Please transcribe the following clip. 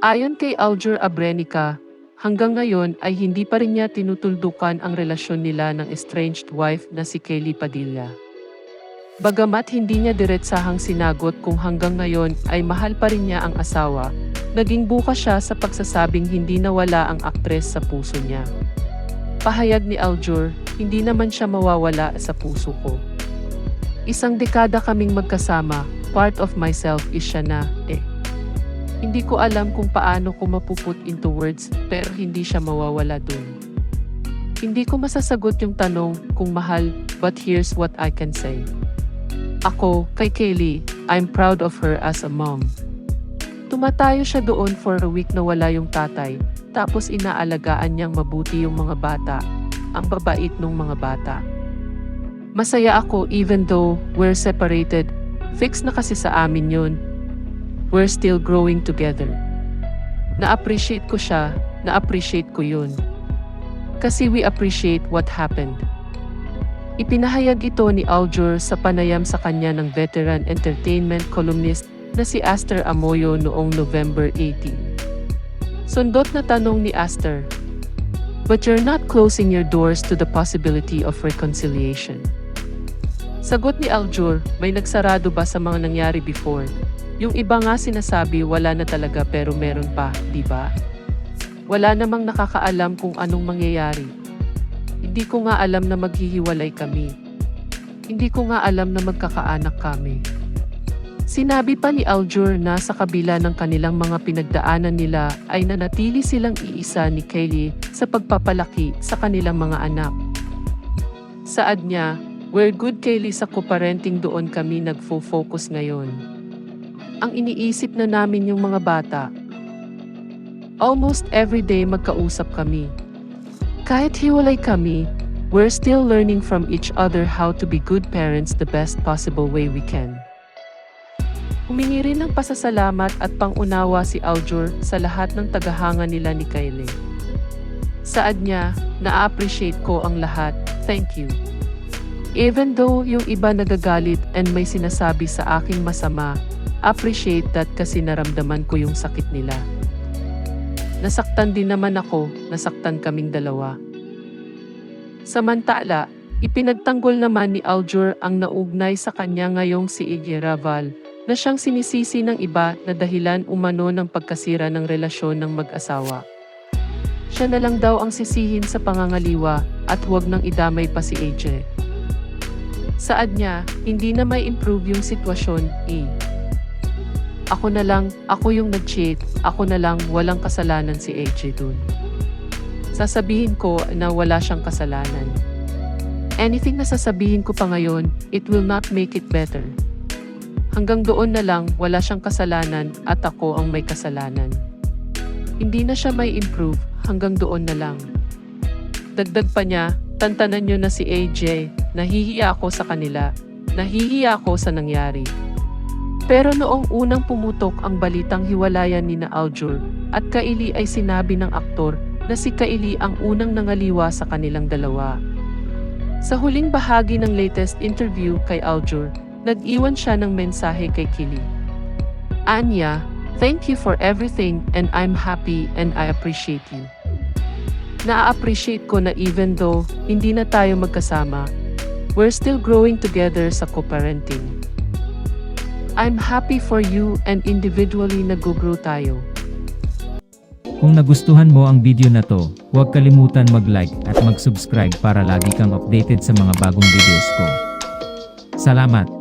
Ayon kay Aljur Abrenica, hanggang ngayon ay hindi pa rin niya tinutuldukan ang relasyon nila ng estranged wife na si Kelly Padilla. Bagamat hindi niya diretsahang sinagot kung hanggang ngayon ay mahal pa rin niya ang asawa, naging bukas siya sa pagsasabing hindi nawala ang aktres sa puso niya. Pahayag ni Aljur, hindi naman siya mawawala sa puso ko. Isang dekada kaming magkasama, part of myself is siya na, eh. Hindi ko alam kung paano ko mapuput into words, pero hindi siya mawawala dun. Hindi ko masasagot yung tanong kung mahal, but here's what I can say. Ako, kay Kaylee, I'm proud of her as a mom. Tumatayo siya doon for a week na wala yung tatay, tapos inaalagaan niyang mabuti yung mga bata, ang babait ng mga bata. Masaya ako even though we're separated, fix na kasi sa amin yun. We're still growing together. Na-appreciate ko siya, na-appreciate ko yun. Kasi we appreciate what happened. Ipinahayag ito ni Aljur sa panayam sa kanya ng veteran entertainment columnist na si Aster Amoyo noong November 18. Sundot na tanong ni Aster, But you're not closing your doors to the possibility of reconciliation. Sagot ni Aljur, may nagsarado ba sa mga nangyari before? Yung iba nga sinasabi wala na talaga pero meron pa, di ba? Wala namang nakakaalam kung anong mangyayari. Hindi ko nga alam na maghihiwalay kami. Hindi ko nga alam na magkakaanak kami. Sinabi pa ni Aljur na sa kabila ng kanilang mga pinagdaanan nila ay nanatili silang iisa ni Kelly sa pagpapalaki sa kanilang mga anak. Saad niya, we're good Kelly sa co-parenting doon kami nagfo-focus ngayon. Ang iniisip na namin yung mga bata. Almost every day magkausap kami. Kahit hiwalay kami, we're still learning from each other how to be good parents the best possible way we can. Humingi rin ng pasasalamat at pangunawa si Aljur sa lahat ng tagahanga nila ni Kylie. Saad niya, na-appreciate ko ang lahat, thank you. Even though yung iba nagagalit and may sinasabi sa aking masama, appreciate that kasi naramdaman ko yung sakit nila. Nasaktan din naman ako, nasaktan kaming dalawa. Samantala, ipinagtanggol naman ni Aljur ang naugnay sa kanya ngayong si Iggy Raval, na siyang sinisisi ng iba na dahilan umano ng pagkasira ng relasyon ng mag-asawa. Siya na lang daw ang sisihin sa pangangaliwa at huwag nang idamay pa si AJ. Saad niya, hindi na may improve yung sitwasyon, eh. Ako na lang, ako yung nag-cheat, ako na lang walang kasalanan si AJ dun. Sasabihin ko na wala siyang kasalanan. Anything na sasabihin ko pa ngayon, it will not make it better. Hanggang doon na lang, wala siyang kasalanan at ako ang may kasalanan. Hindi na siya may improve, hanggang doon na lang. Dagdag pa niya, tantanan niyo na si AJ, nahihiya ako sa kanila, nahihiya ako sa nangyari. Pero noong unang pumutok ang balitang hiwalayan ni na Aljur at Kaili ay sinabi ng aktor na si Kaili ang unang nangaliwa sa kanilang dalawa. Sa huling bahagi ng latest interview kay Aljur, nag-iwan siya ng mensahe kay Kili. Anya, thank you for everything and I'm happy and I appreciate you. Na-appreciate ko na even though hindi na tayo magkasama, we're still growing together sa co-parenting. I'm happy for you and individually nag-grow tayo. Kung nagustuhan mo ang video na to, huwag kalimutan mag-like at mag-subscribe para lagi kang updated sa mga bagong videos ko. Salamat!